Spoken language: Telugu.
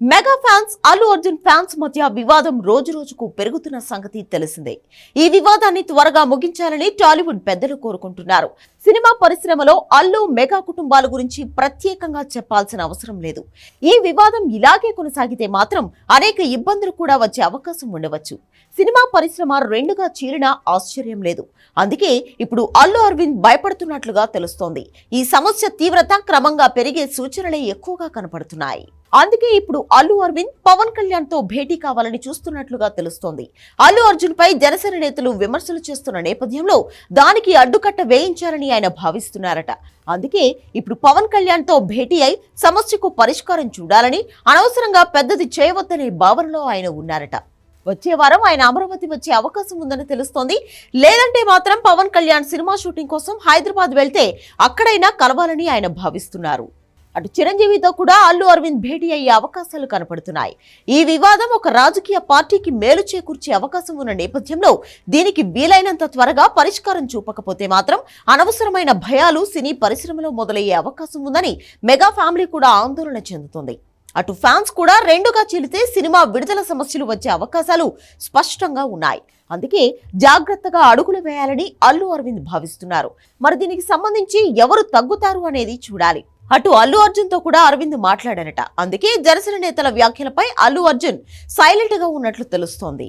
Mega fans Allu Arjun fans మధ్య వివాదం రోజు రోజుకు పెరుగుతున్న సంగతి తెలిసిందే. ఈ వివాదాన్ని త్వరగా ముగించాలని టాలీవుడ్ పెద్దలు కోరుకుంటున్నారు. సినిమా పరిశ్రమలో అల్లు మెగా కుటుంబాల గురించి ప్రత్యేకంగా చెప్పాల్సిన అవసరం లేదు. ఈ వివాదం ఇలాగే కొనసాగితే మాత్రం అనేక ఇబ్బందులు కూడా వచ్చే అవకాశం ఉండవచ్చు. సినిమా పరిశ్రమ రెండుగా చీలినా ఆశ్చర్యం లేదు. అందుకే ఇప్పుడు అల్లు అరవింద్ భయపడుతున్నట్లుగా తెలుస్తోంది. ఈ సమస్య తీవ్రత క్రమంగా పెరిగే సూచనలే ఎక్కువగా కనపడుతున్నాయి. అందుకే ఇప్పుడు అల్లు అరవింద్ పవన్ కళ్యాణ్తో భేటీ కావాలని చూస్తున్నట్లుగా తెలుస్తోంది. అల్లు అర్జున్ పై జనసేన నేతలు విమర్శలు చేస్తున్న నేపథ్యంలో దానికి అడ్డుకట్ట వేయించాలని ఆయన భావిస్తున్నారట. అందుకే ఇప్పుడు పవన్ కళ్యాణ్తో భేటీ అయి సమస్యకు పరిష్కారం చూడాలని అనవసరంగా పెద్దది చేయవద్దనే భావనలో ఆయన ఉన్నారట. వచ్చే వారం ఆయన అమరావతి వచ్చే అవకాశం ఉందని తెలుస్తోంది. లేదంటే మాత్రం పవన్ కళ్యాణ్ సినిమా షూటింగ్ కోసం హైదరాబాద్ వెళ్తే అక్కడైనా కలవాలని ఆయన భావిస్తున్నారు. అటు చిరంజీవితో కూడా అల్లు అరవింద్ భేటీ అయ్యే అవకాశాలు కనపడుతున్నాయి. ఈ వివాదం ఒక రాజకీయ పార్టీకి మేలు చేకూర్చే అవకాశం ఉన్న నేపథ్యంలో దీనికి వీలైనంత త్వరగా పరిష్కారం చూపకపోతే మాత్రం అనవసరమైన భయాలు సినీ పరిశ్రమలో మొదలయ్యే అవకాశం ఉందని మెగా ఫ్యామిలీ కూడా ఆందోళన చెందుతుంది. అటు ఫ్యాన్స్ కూడా రెండుగా చెలితే సినిమా విడుదల సమస్యలు వచ్చే అవకాశాలు స్పష్టంగా ఉన్నాయి. అందుకే జాగ్రత్తగా అడుగులు వేయాలని అల్లు అరవింద్ భావిస్తున్నారు. మరి దీనికి సంబంధించి ఎవరు తగ్గుతారు అనేది చూడాలి. అటు అల్లు అర్జున్తో కూడా అరవింద్ మాట్లాడారట. అందుకే జనసేన నేతల వ్యాఖ్యలపై అల్లు అర్జున్ సైలెంట్గా ఉన్నట్లు తెలుస్తోంది.